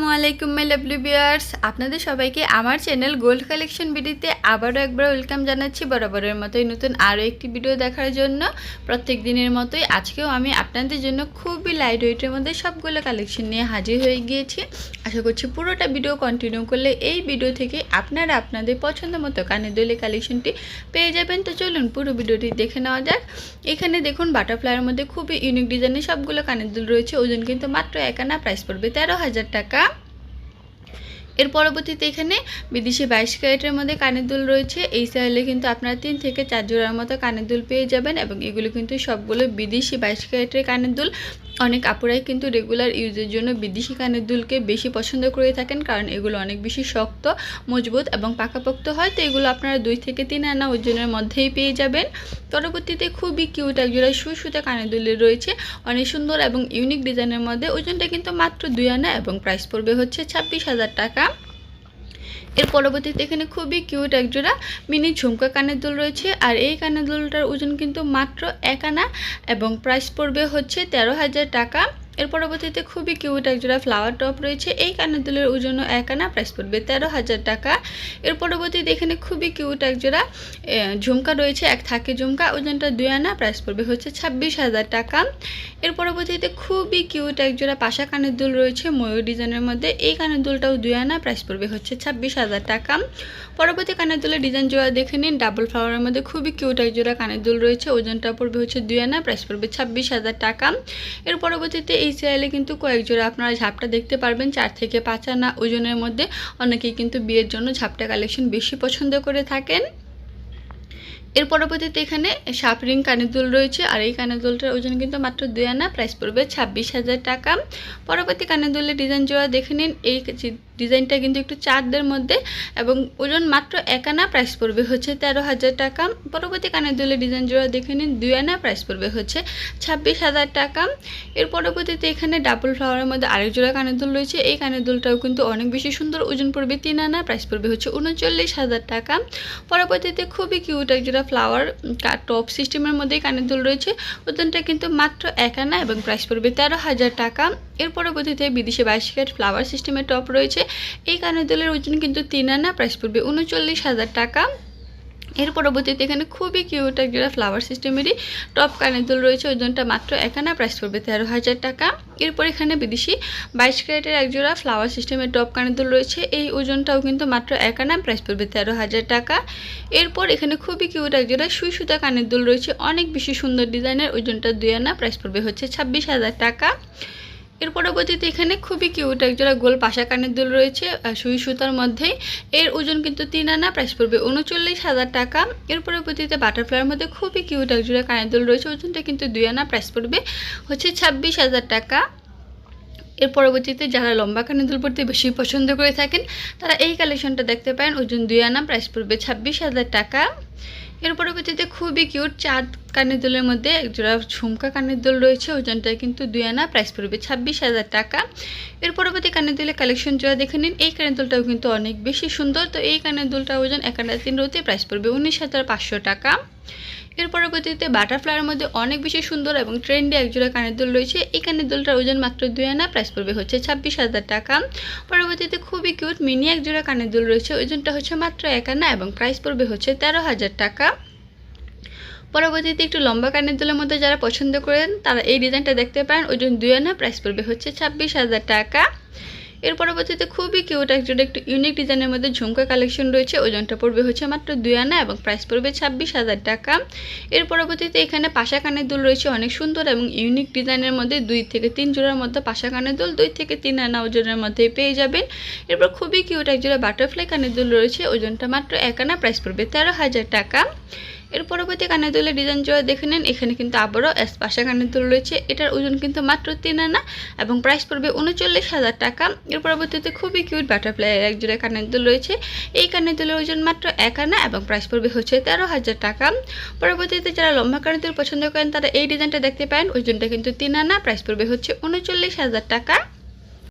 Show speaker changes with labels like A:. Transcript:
A: আসসালামু আলাইকুম my lovely বিয়ার্স আপনাদের সবাইকে আমার চ্যানেল গোল্ড কালেকশন ভিডিওতে আবারও একবার ওয়েলকাম জানাচ্ছি বরাবরের মতোই নতুন আরও একটি ভিডিও দেখার জন্য। প্রত্যেক দিনের মতোই আজকেও আমি আপনাদের জন্য খুবই লাইট ওয়েটের মধ্যে সবগুলো কালেকশন নিয়ে হাজির হয়ে গিয়েছি। আশা করছি পুরোটা ভিডিও কন্টিনিউ করলে এই ভিডিও থেকে আপনারা আপনাদের পছন্দ মতো কানের দলি কালেকশনটি পেয়ে যাবেন। তো চলুন পুরো ভিডিওটি দেখে নেওয়া যাক। এখানে দেখুন বাটারফ্লাইয়ের মধ্যে খুবই ইউনিক ডিজাইনের সবগুলো কানের দুল রয়েছে। ওজন কিন্তু মাত্র একানা প্রাইস পড়বে তেরো হাজার টাকা। এর পরবর্তীতে এখানে বিদেশি বাইশ ক্যারেটের মধ্যে কানের দুল রয়েছে। এই সাইলে কিন্তু আপনারা তিন থেকে চার জোড়ার মতো কানের দুল পেয়ে যাবেন এবং এগুলো কিন্তু সবগুলো বিদেশি বাইশ ক্যারেটের কানের দুল। অনেক আপুরাই কিন্তু রেগুলার ইউজের জন্য বিদেশি কানের দুলকে বেশি পছন্দ করে থাকেন কারণ এগুলো অনেক বেশি শক্ত, মজবুত এবং পাকাপোক্ত হয়, তো এগুলো আপনারা দুই থেকে তিন আনা ওজনের মধ্যেই পেয়ে যাবেন। পরবর্তীতে খুবই কিউট একজোড়া সুই সুতা কানের দুলের রয়েছে, অনেক সুন্দর এবং ইউনিক ডিজাইনের মধ্যে ওজনটা কিন্তু মাত্র দুই আনা এবং প্রাইস পড়বে হচ্ছে ছাব্বিশ হাজার টাকা। এর পরবর্তীতে এখানে খুবই কিউট একজোড়া মিনি ঝুমকা কানের দুল রয়েছে। আর এই কানের দুলটার ওজন কিন্তু মাত্র এক আনা এবং প্রাইস পড়বে হচ্ছে তেরো হাজার টাকা। এর পরবর্তীতে খুবই কিউট একজোড়া ফ্লাওয়ার টপ রয়েছে। এই কানের দুলের ওজনও এক আনা প্রাইস পড়বে তেরো হাজার টাকা। এর পরবর্তীতে এখানে খুবই কিউট একজোড়া ঝুমকা রয়েছে, এক থাকে ঝুমকা, ওজনটা দুই আনা প্রাইস পড়বে হচ্ছে ছাব্বিশ হাজার টাকা। এর পরবর্তীতে খুবই কিউট একজোড়া পাশা কানের দুল রয়েছে, ময়ূর ডিজাইনের মধ্যে। এই কানের দুলটাও দুই আনা প্রাইস পড়বে হচ্ছে ছাব্বিশ হাজার টাকা। পরবর্তী কানের দুলের ডিজাইন জোড়া দেখে নিন। ডাবল ফ্লাওয়ারের মধ্যে খুবই কিউট একজোড়া কানের দুল রয়েছে ওজনটা পড়বে হচ্ছে দুই আনা প্রাইস পড়বে ছাব্বিশ হাজার টাকা। এর পরবর্তীতে এই সিরিয়ালে কিন্তু কয়েক জোড়া আপনারা ঝাপটা দেখতে পারবেন, চার থেকে পাঁচ আনা ওজনের মধ্যে। অনেকেই কিন্তু বিয়ের জন্য ঝাপটা কালেকশন বেশি পছন্দ করে থাকেন। এর পরবর্তীতে এখানে সাপরিং কানের দুল রয়েছে, আর এই কানের দুলটার ওজন কিন্তু মাত্র দুই আনা প্রাইস পড়বে ছাব্বিশ হাজার টাকা। পরবর্তী কানের দুলের ডিজাইন জোড়া দেখে নিন। এই ডিজাইনটা কিন্তু একটু চারদের মধ্যে এবং ওজন মাত্র এক আনা প্রাইস পড়বে। হচ্ছে তেরো হাজার টাকা। পরবর্তী কানের দুলের ডিজাইন জোড়া দেখে নিন, দুই আনা প্রাইস পড়বে। হচ্ছে ছাব্বিশ হাজার টাকা। এর পরবর্তীতে এখানে ডাবল ফ্লাওয়ারের মধ্যে আরেক জোড়া কানের দুল রয়েছে। এই কানের দুলটাও কিন্তু অনেক বেশি সুন্দর ওজন পড়বে, তিন আনা প্রাইস পড়বে। হচ্ছে উনচল্লিশ হাজার টাকা। পরবর্তীতে খুবই কিউট এক জোড়া ফ্লাওয়ার টপ সিস্টেমের মধ্যেই কানের দুল রয়েছে। ওজনটা কিন্তু মাত্র এক আনা এবং প্রাইস পড়বে তেরো হাজার টাকা। এর পরবর্তীতে বিদেশি বাইশ ক্যারেট ফ্লাওয়ার সিস্টেমের টপ রয়েছে। এই কানের দুলের ওজন কিন্তু তিন আনা প্রাইস পড়বে উনচল্লিশ হাজার টাকা। এর পরবর্তীতে এখানে খুবই কিউট একজোড়া ফ্লাওয়ার সিস্টেমেরই টপ কানের দুল রয়েছে। ওজনটা মাত্র একানা প্রাইস পড়বে তেরো হাজার টাকা। এরপর এখানে বিদেশি বাইশ ক্যারেটের একজোড়া ফ্লাওয়ার সিস্টেমের টপ কানের দুল রয়েছে। এই ওজনটাও কিন্তু মাত্র একানা প্রাইস পড়বে তেরো হাজার টাকা। এরপর এখানে খুবই কিউট একজোড়া সুই সুতা কানের দুল রয়েছে। অনেক বেশি সুন্দর ডিজাইনের ওজনটা দুই আনা প্রাইস পড়বে হচ্ছে ছাব্বিশ হাজার টাকা। এর পরবর্তীতে এখানে খুবই কিউট একজোড়া গোল পাশা কানের দুল রয়েছে সুই সুতার মধ্যেই এর ওজন কিন্তু তিন আনা প্রাইস পড়বে উনচল্লিশ হাজার টাকা। এর পরবর্তীতে বাটারফ্লাইয়ের মধ্যে খুবই কিউট একজোড়া কানের দুল রয়েছে, ওজনটা কিন্তু দুই আনা প্রাইস পড়বে হচ্ছে ছাব্বিশ হাজার টাকা। এর পরবর্তীতে যারা লম্বা কানের দুল পড়তে বেশি পছন্দ করে থাকেন, তারা এই কালেকশনটা দেখতে পারেন, ওজন দুই আনা প্রাইস পড়বে ছাব্বিশ হাজার টাকা। এর পরবর্তীতে খুবই কিউট চাঁদ কানের দুলের মধ্যে একজোড়া ঝুমকা কানের দুল রয়েছে, ওজনটা কিন্তু দুই আনা প্রাইস পড়বে ছাব্বিশ হাজার টাকা। এর পরবর্তী কানের দুলের কালেকশন জোড়া দেখে নিন। এই কানের দুলটাও কিন্তু অনেক বেশি সুন্দর। তো এই কানের দুলটার ওজন এক আনা তিন রোতে প্রাইস পড়বে উনিশ হাজার পাঁচশো টাকা। এর পরবর্তীতে বাটারফ্লাইয়ের মধ্যে অনেক বেশি সুন্দর এবং ট্রেন্ডি একজোড়া কানের দুল রয়েছে। এই কানের দুলটার ওজন মাত্র দুই আনা প্রাইস পড়বে হচ্ছে ছাব্বিশ হাজার টাকা। পরবর্তীতে খুবই কিউট মিনি একজোড়া কানের দুল রয়েছে, ওজনটা হচ্ছে মাত্র এক আনা এবং প্রাইস পড়বে হচ্ছে তেরো হাজার টাকা। পরবর্তীতে একটু লম্বা কানের দুলের মধ্যে যারা পছন্দ করেন, তারা এই ডিজাইনটা দেখতে পারেন। ওজন দুই আনা প্রাইস পড়বে হচ্ছে ছাব্বিশ হাজার টাকা। এর পরবর্তীতে খুবই কিউট একজোড়া একটু ইউনিক ডিজাইনের মধ্যে ঝুমকা কালেকশন রয়েছে। ওজনটা পড়বে হচ্ছে মাত্র দুই আনা এবং প্রাইস পড়বে ছাব্বিশ হাজার টাকা। এর পরবর্তীতে এখানে পাশা কানের দুল রয়েছে অনেক সুন্দর এবং ইউনিক ডিজাইনের মধ্যে দুই থেকে তিন জোড়ার মধ্যে পাশা কানের দুল, দুই থেকে তিন আনা ওজনের মধ্যে পেয়ে যাবেন। এরপর খুবই কিউট একজোড়া বাটারফ্লাই কানের দুল রয়েছে। ওজনটা মাত্র এক আনা প্রাইস পড়বে তেরো হাজার টাকা। এর পরবর্তী কানের দুলের ডিজাইন জোড়া দেখে নেন। এখানে কিন্তু আবারও পাশা কানের দুল রয়েছে। এটার ওজন কিন্তু মাত্র তিন আনা এবং প্রাইস পড়বে উনচল্লিশ হাজার টাকা। এর পরবর্তীতে খুবই কিউট বাটারফ্লাইয়ের এক জোড়া কানের দুল রয়েছে। এই কানের দুলের ওজন মাত্র এক আনা এবং প্রাইস পড়বে হচ্ছে তেরো হাজার টাকা। পরবর্তীতে যারা লম্বা কানের দুল পছন্দ করেন, তারা এই ডিজাইনটা দেখতে পারেন। ওজনটা কিন্তু তিন আনা প্রাইস পড়বে হচ্ছে উনচল্লিশ হাজার টাকা।